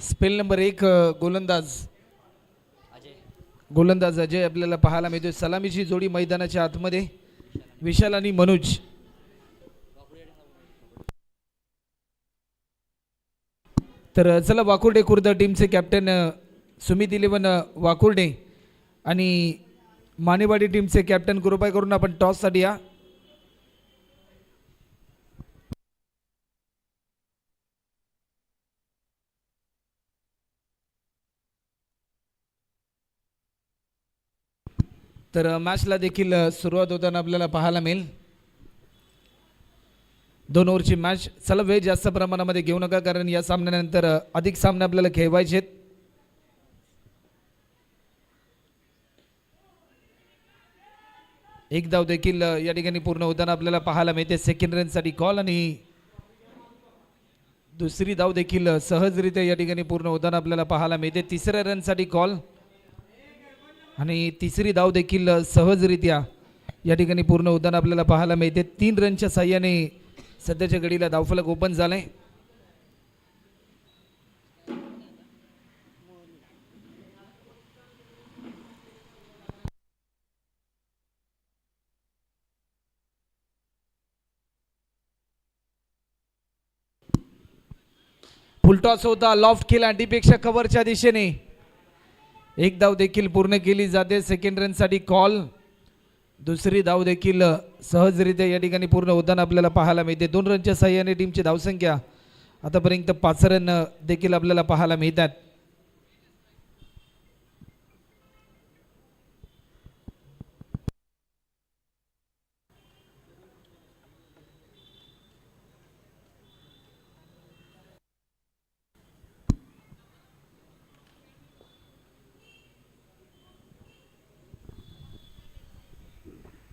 Spell number एक गोलंदाज. गोलंदाज अजय आपल्याला पाहायला मिळतोय. सलामीची जोडी मैदानाच्या आतमध्ये. विशाल आणि मनोज. तर चला वाकुर्डे खुर्द टीमचे कॅप्टन सुमित इलेवन वाकुर्डे आणि मानेवाडी टीमचे कॅप्टन कृपया करून आपण टॉससाठी या. तर मॅचला देखील सुरुवात होताना आपल्याला पाहायला मिळेल. दोन ओव्हरची मॅच चला वेळ जास्त प्रमाणामध्ये घेऊ नका कारण या सामन्यानंतर अधिक सामने आपल्याला खेळवायचे आहेत. एक धाव देखील या ठिकाणी पूर्ण होताना आपल्याला पाहायला मिळते. सेकंड रनसाठी कॉल आणि दुसरी धाव देखील सहजरित्या या ठिकाणी पूर्ण होताना आपल्याला पाहायला मिळते. तिसऱ्या रनसाठी कॉल आणि तिसरी धाव देखील सहजरित्या या ठिकाणी पूर्ण उद्यान आपल्याला पाहायला मिळते. तीन रनच्या साह्याने सध्याच्या घडीला धावफलक ओपन झालंय. फुलटॉस होता लॉफ्ट केला डीपेक्षा कव्हरच्या दिशेने. एक धाव देखील पूर्ण केली जाते. सेकंड रनसाठी कॉल दुसरी धाव देखील सहजरित्या या ठिकाणी पूर्ण होताना आपल्याला पाहायला मिळते. दोन रनच्या सहाय्याने टीमची धावसंख्या आतापर्यंत पाच रन देखील आपल्याला पाहायला मिळतात.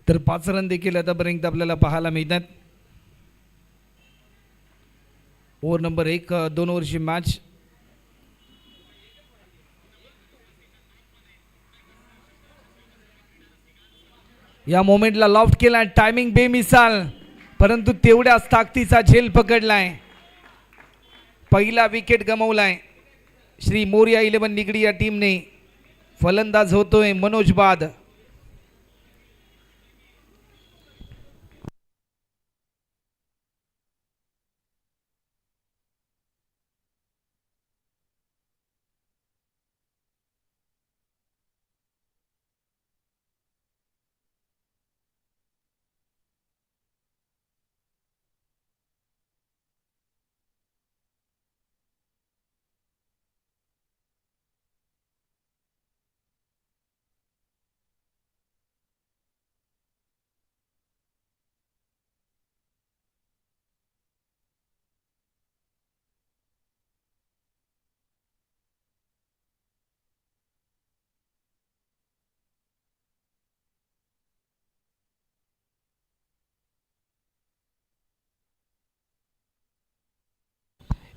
तर पाच रन देखील आतापर्यंत आपल्याला पाहायला मिळतात. ओव्हर नंबर एक दोन ओव्हरची मॅच या मोमेंटला लॉफ्ट केला टायमिंग बेमिसाल. परंतु तेवढ्याच ताकदीचा झेल पकडलाय. पहिला विकेट गमावलाय. श्री मोर्या इलेवन निगडी या टीमने फलंदाज होतोय मनोज बाद.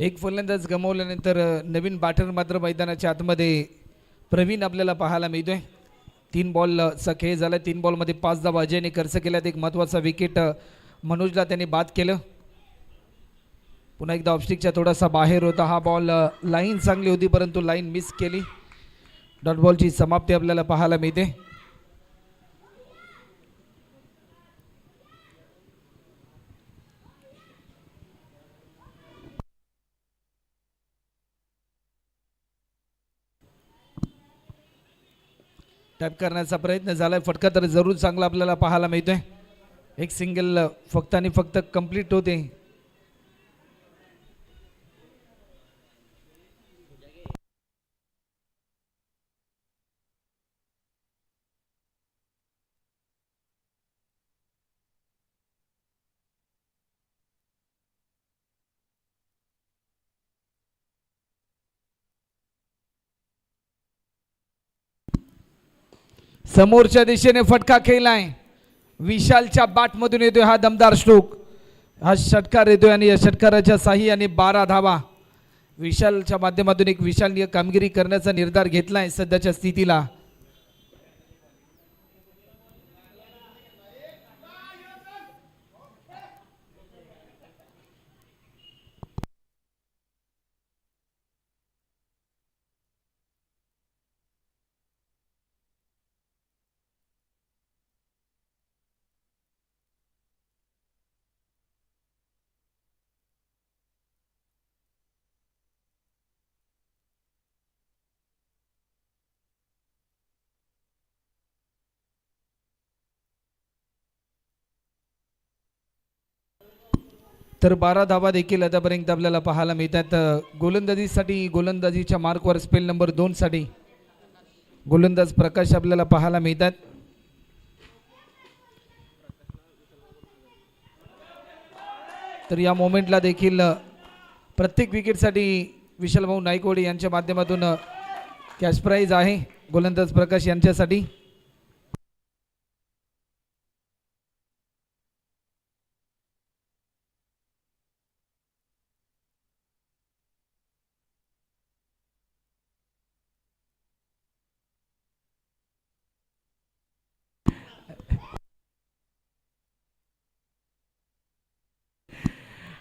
एक फलंदाज गमावल्यानंतर नवीन बॅटर मात्र मैदानाच्या आतमध्ये प्रवीण आपल्याला पाहायला मिळतोय. तीन बॉलचा खेळ झाला. तीन बॉलमध्ये पाच धावा अजयने खर्च केल्यात. एक महत्त्वाचा विकेट मनोजला त्यांनी बाद केलं. पुन्हा एकदा ऑप्स्टिकच्या थोडासा बाहेर होता हा बॉल लाईन चांगली होती परंतु लाईन मिस केली. डॉट बॉलची समाप्ती आपल्याला पाहायला मिळते. टॅप करण्याचा प्रयत्न झालाय. फटका तर जरूर चांगला आपल्याला पाहायला मिळतोय. एक सिंगल फक्त आणि फक्त कंप्लीट होते. समोरच्या दिशेने फटका खेळलाय विशालच्या बाटमधून येतोय हा दमदार श्लोक. हा षटकार येतोय आणि या षटकाराच्या साह्याने बारा धावा. विशालच्या माध्यमातून एक विशालनीय कामगिरी करण्याचा निर्धार घेतलाय सध्याच्या स्थितीला. तर बारा धावा देखील आतापर्यंत आपल्याला पाहायला मिळतात. गोलंदाजीसाठी गोलंदाजीच्या मार्कवर स्पेल नंबर दोनसाठी गोलंदाज प्रकाश आपल्याला पाहायला मिळतात. तर या मोमेंटला देखील प्रत्येक विकेटसाठी विशालभाऊ भाऊ यांच्या माध्यमातून कॅश प्राईज आहे गोलंदाज प्रकाश यांच्यासाठी.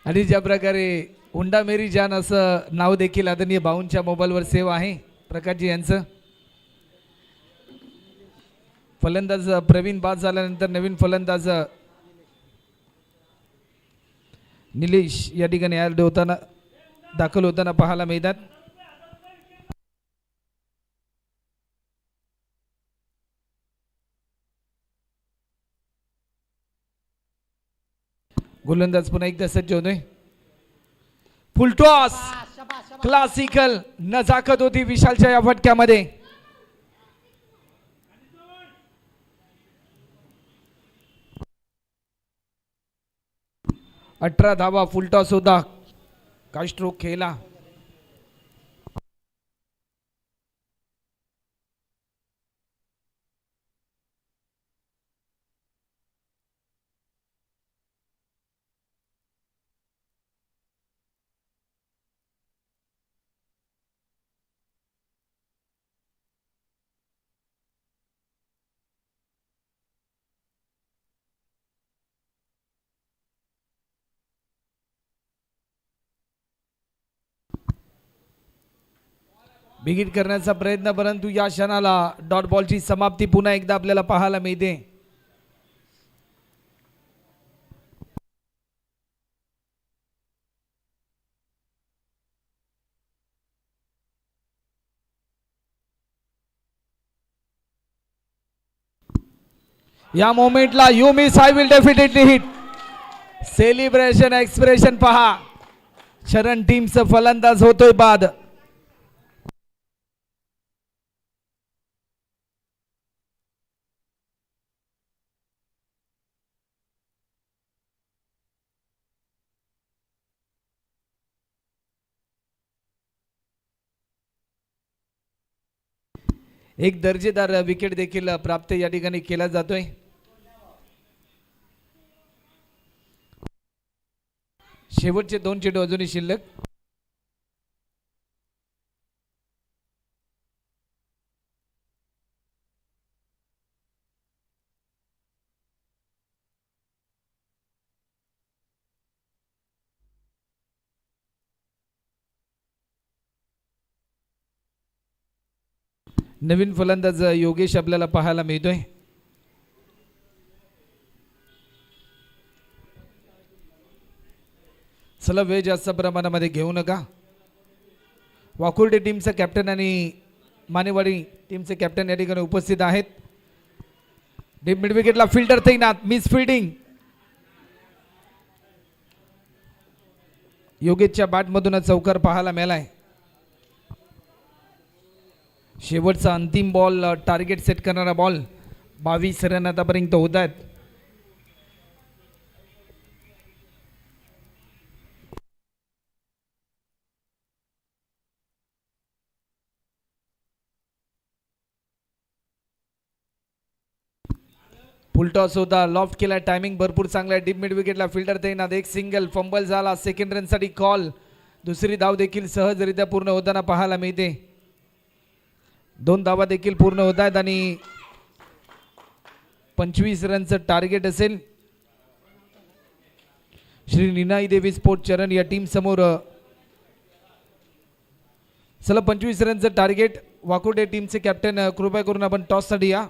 आणि ज्या प्रकारे हुंडा मेरी जान असं नाव देखील आदरणीय भाऊंच्या मोबाईलवर सेव्ह आहे प्रकाशजी यांचं. फलंदाज प्रवीण बाद झाल्यानंतर नवीन फलंदाज निलेश या ठिकाणी ॲड होताना दाखल होताना पाहायला मिळतात. गोलंदाज पुन्हा एकदा सज्ज होतोय फुलटॉस क्लासिकल नजाकत होती विशालच्या या फटक्यामध्ये. अठरा धावा फुलटॉस होता. काय स्ट्रोक खेळला. बिगिट करण्याचा प्रयत्न परंतु या क्षणाला डॉट बॉलची समाप्ती पुन्हा एकदा आपल्याला पाहायला मिळते. या मोमेंटला you miss I will definitely hit celebration expression पहा. शरण टीमचं फलंदाज होतोय बाद. एक दर्जेदार विकेट देखील प्राप्त या ठिकाणी केला जातोय. शेवटचे दोन चेंडू अजूनही शिल्लक. नवीन फलंदाज योगेश आपल्याला पाहायला मिळतोय. चला वेळ जास्त प्रमाणामध्ये घेऊ नका. वाकुर्डे टीमचं कॅप्टन आणि मानेवाडी टीमचे कॅप्टन या ठिकाणी उपस्थित आहेत. डीप मिडविकेटला फिल्डर तैनात मिस फिल्डिंग योगेशच्या बॅटमधूनच चौकार पाहायला मिळालाय. शेवटचा अंतिम बॉल टार्गेट सेट करणारा बॉल बावीस रन आतापर्यंत होत आहेत. फुलटॉस होता. लॉफ्ट केला. टायमिंग भरपूर चांगला आहे. डीप मिड विकेटला फिल्डर तैनात. एक सिंगल फंबल झाला. सेकंड रनसाठी कॉल दुसरी धाव देखील सहजरित्या पूर्ण होताना पाहायला मिळते. दोन धावा देखील पूर्ण होत आहेत आणि पंचवीस रनचं टार्गेट असेल. श्री निनाई देवी स्पोर्ट चरण या टीम समोर चला पंचवीस रनचं टार्गेट वाकोडे टीमचे कॅप्टन कृपया करून आपण टॉससाठी या.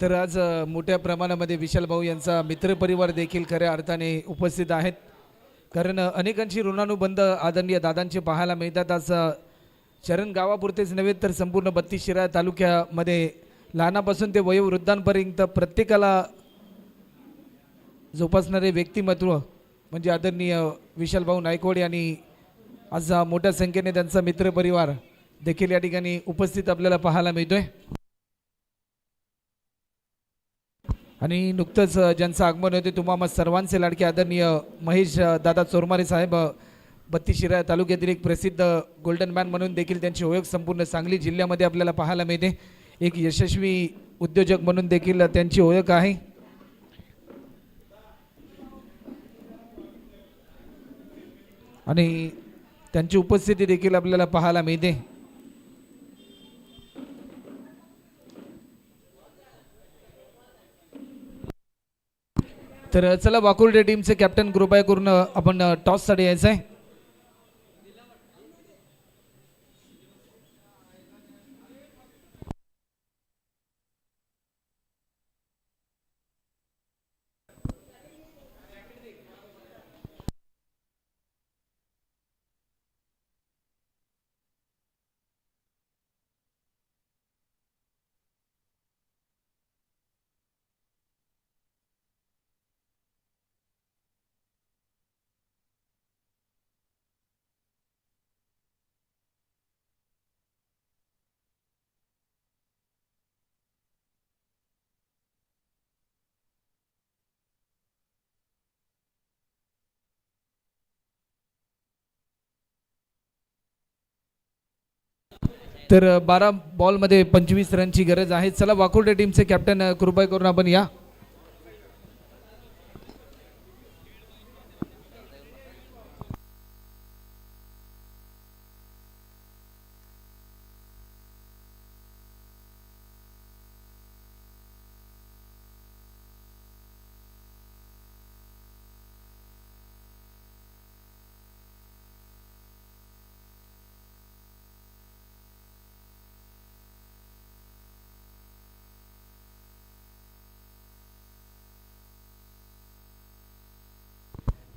तर आज मोठ्या प्रमाणामध्ये विशाल भाऊ यांचा मित्रपरिवार देखील खऱ्या अर्थाने उपस्थित आहेत. कारण अनेकांशी अनेकांची ऋणानुबंध आदरणीय दादांचे पाहायला मिळतात. आज शरण गावापुरतेच नव्हे तर संपूर्ण बत्तीस शिराळा तालुक्यामध्ये लहानापासून ते वयोवृद्धांपर्यंत प्रत्येकाला जोपासणारे व्यक्तिमत्व म्हणजे आदरणीय विशाल भाऊ नायकवाडी आणि आज मोठ्या संख्येने त्यांचा मित्रपरिवार देखील या ठिकाणी उपस्थित आपल्याला पाहायला मिळतोय. आणि नुकतंच ज्यांचं आगमन होते तुम्हाला सर्वांचे लाडके आदरणीय महेश दादा चोरमारे साहेब बत्तीशिरा तालुक्यातील एक प्रसिद्ध गोल्डन मॅन म्हणून देखील त्यांची ओळख संपूर्ण सांगली जिल्ह्यामध्ये आपल्याला पाहायला मिळते. एक यशस्वी उद्योजक म्हणून देखील त्यांची ओळख आहे. आणि त्यांची उपस्थिती देखील आपल्याला पाहायला मिळते. तर चला वाकुर्डे टीमचे कॅप्टन कृपया करून आपण टॉससाठी यायचं आहे तर बारा बॉलमध्ये पंचवीस रनची गरज आहे. चला वाकुर्डे टीमचे कॅप्टन कृपया करून आपण या.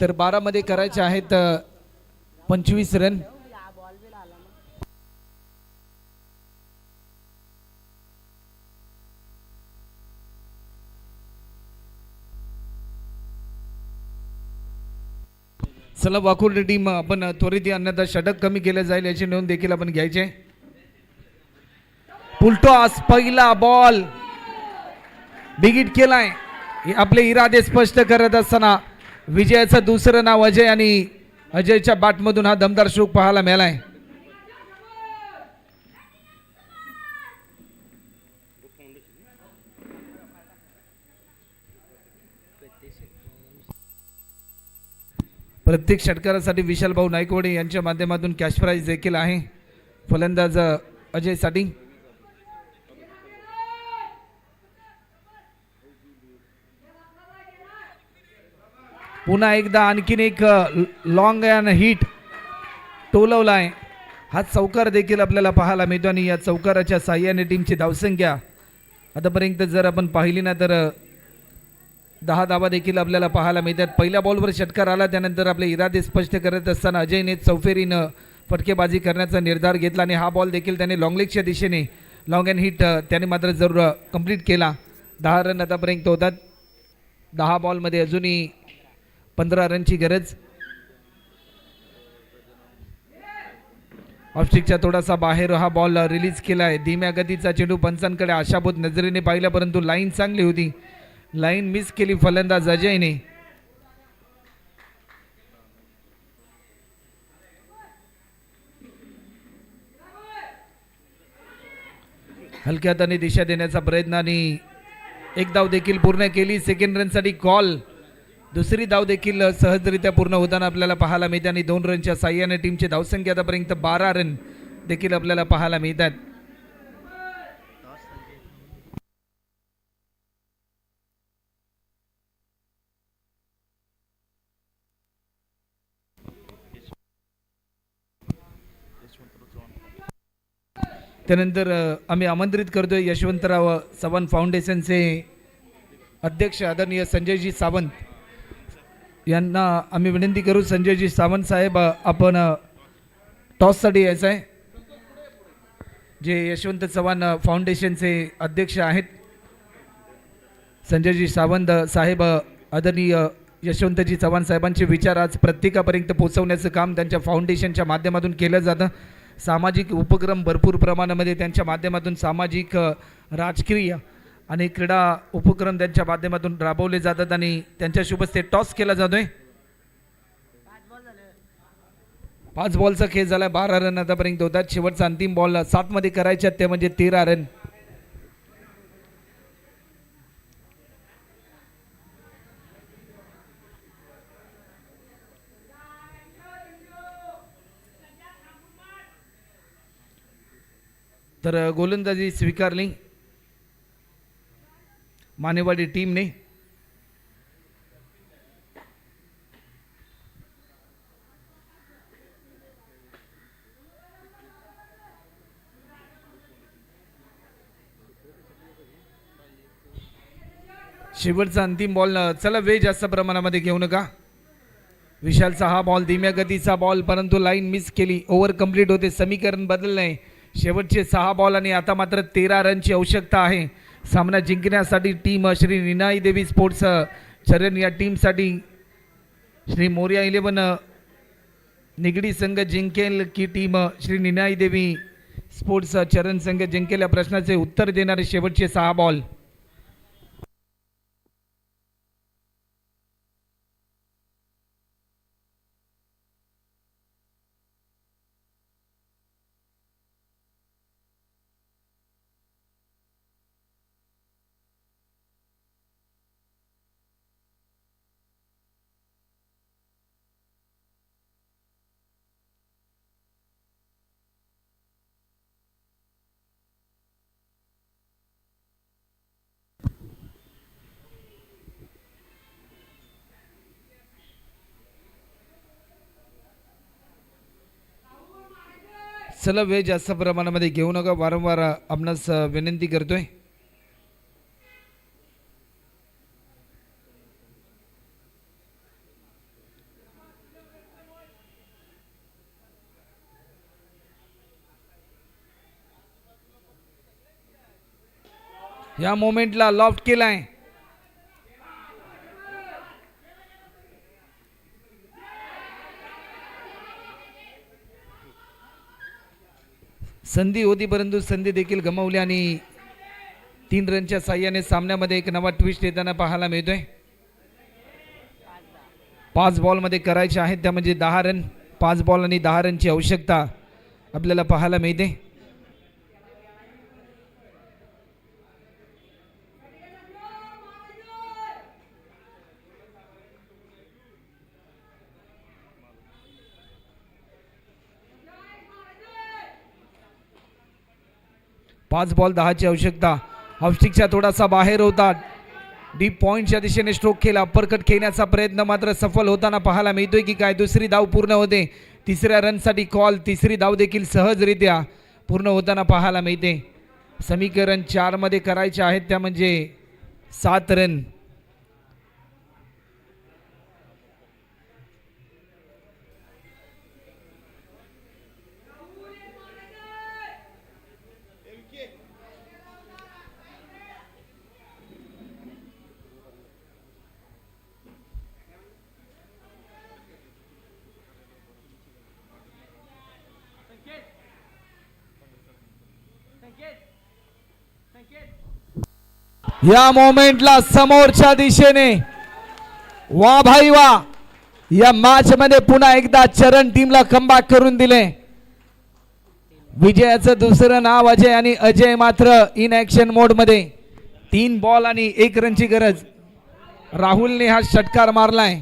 तर बारामध्ये करायचे आहेत पंचवीस रन. चला वाकुर्डे टीम आपण त्वरित अन्यथा षटक कमी केलं जाईल याची नोंद देखील आपण घ्यायचे पुलटॉस पहिला बॉल बिगिट केलाय. आपले इरादे स्पष्ट करत असताना विजयाचं दुसरं नाव अजय आणि अजयच्या बाटमधून हा दमदार शोक पाहायला मिळालाय. प्रत्येक षटकारासाठी विशाल भाऊ नायकवडे यांच्या माध्यमातून कॅश प्राईज देखील आहे. फलंदाज अजयसाठी. पुन्हा एकदा आणखीन एक लॉंग अँड हिट टोलवला आहे हा चौकार देखील आपल्याला पाहायला मिळतो आणि या चौकाराच्या साह्याने टीमची धावसंख्या आतापर्यंत जर आपण पाहिली ना तर दहा धावा देखील आपल्याला पाहायला मिळतात. पहिल्या बॉलवर षटकार आला त्यानंतर आपले इरादे स्पष्ट करत असताना अजयने चौफेरीनं फटकेबाजी करण्याचा निर्धार घेतला आणि हा बॉल देखील त्याने लॉंगलेगच्या दिशेने लॉंग अँड हिट त्याने मात्र जरूर कंप्लीट केला. दहा रन आतापर्यंत होतात. दहा बॉलमध्ये अजूनही पंधरा रनची गरज. ऑफस्टिकच्या थोडासा बाहेर हा बॉल रिलीज केला आहे धीम्या गतीचा चेंडू पंचांकडे आशाभूत नजरेने पाहिला परंतु लाईन चांगली होती. लाईन मिस केली फलंदाज अजयने. हलक्या हाताने दिशा देण्याचा प्रयत्न आणि एक धाव देखील पूर्ण केली. सेकंड रनसाठी कॉल दुसरी धाव देखील सहजरित्या पूर्ण होताना आपल्याला पाहायला मिळते आणि दोन रनच्या साह्याने टीमची धावसंख्या आतापर्यंत बारा रन देखील आपल्याला पाहायला मिळतात. त्यानंतर आम्ही आमंत्रित करतोय यशवंतराव चव्हाण फाउंडेशनचे अध्यक्ष आदरणीय संजयजी सावंत. यांना आम्ही विनंती करू संजयजी सावंत साहेब आपण टॉससाठी यायचं आहे. जे यशवंत चव्हाण फाउंडेशनचे अध्यक्ष आहेत. संजयजी सावंत साहेब आदरणीय यशवंतजी चव्हाण साहेबांचे विचार आज प्रत्येकापर्यंत पोचवण्याचं काम त्यांच्या फाउंडेशनच्या माध्यमातून केलं जातं. सामाजिक उपक्रम भरपूर प्रमाणामध्ये त्यांच्या माध्यमातून सामाजिक राजकीय आणि क्रीडा उपक्रम त्यांच्या माध्यमातून राबवले जातात आणि त्यांच्या ते टॉस केला जातोय. पाच बॉलचा खेळ झाला बारा रन आतापर्यंत होतात. शेवटचा अंतिम बॉल सातमध्ये करायचे ते म्हणजे तेरा रन. तर गोलंदाजी स्वीकारली. मानेवाडी टीमने शेवटचा अंतिम बॉल चला वेळ जास्त प्रमाणामध्ये घेऊ नका. विशालचा हा बॉल धीम्या गतीचा बॉल परंतु लाईन मिस केली. ओव्हर कंप्लीट होते. समीकरण बदल नाही शेवटचे सहा बॉल आणि आता मात्र तेरा रनची आवश्यकता आहे. सामना जिंकण्यासाठी टीम श्री निनाई देवी स्पोर्ट्स चरण या टीमसाठी श्री मोर्या इलेवन निगडी संघ जिंकेल की टीम श्री निनाई देवी स्पोर्ट्स चरण संघ जिंकेल या प्रश्नाचे उत्तर देणारे शेवटचे सहा बॉल चला वेळ जास्त प्रमाणामध्ये घेऊ नका. वारंवार आपणास विनंती करतोय. या मोमेंटला लॉफ्ट केलाय. संधी होती परंतु संधी देखील गमावली आणि तीन रनच्या साह्याने सामन्यामध्ये एक नवा ट्विस्ट येताना पाहायला मिळतोय. पाच बॉलमध्ये करायचे आहेत. त्या म्हणजे दहा रन पाच बॉल आणि दहा रनची आवश्यकता आपल्याला पाहायला मिळते. पाच बॉल दहाची आवश्यकता. हाफस्टिकच्या थोडासा बाहेर होता. डीप पॉईंटच्या दिशेने स्ट्रोक केला. अप्परकट खेळण्याचा प्रयत्न मात्र सफल होताना पाहायला मिळतोय की काय दुसरी धाव पूर्ण होते. तिसऱ्या रनसाठी कॉल तिसरी धाव देखील सहजरित्या पूर्ण होताना पाहायला मिळते. समीकरण चारमध्ये करायचे आहेत. त्या म्हणजे सात रन. या मोमेंटला समोरच्या दिशेने. वा भाई वा. या मॅच मध्ये पुन्हा एकदा चरण टीमला कमबॅक करून दिले. विजयाचं दुसरं नाव अजय आणि अजय मात्र इन ऍक्शन मोडमध्ये. तीन बॉल आणि एक रनची गरज. राहुलने हा षटकार मारलाय.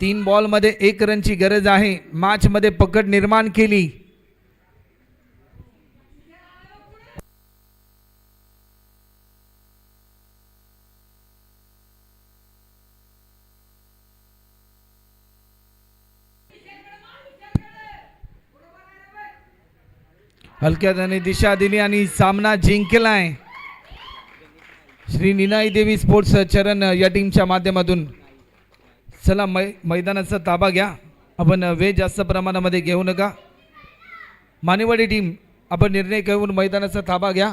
तीन बॉलमध्ये एक रनची गरज आहे. मॅच मध्ये पकड निर्माण केली. हलक्या त्याने दिशा दिली आणि सामना जिंकलाय. श्री निनाई देवी स्पोर्ट्स चरण या टीमच्या माध्यमातून. चला मै मैदानाचा ताबा घ्या. आपण वेळ जास्त प्रमाणामध्ये घेऊ नका. मानेवाडी टीम आपण निर्णय घेऊन मैदानाचा ताबा घ्या.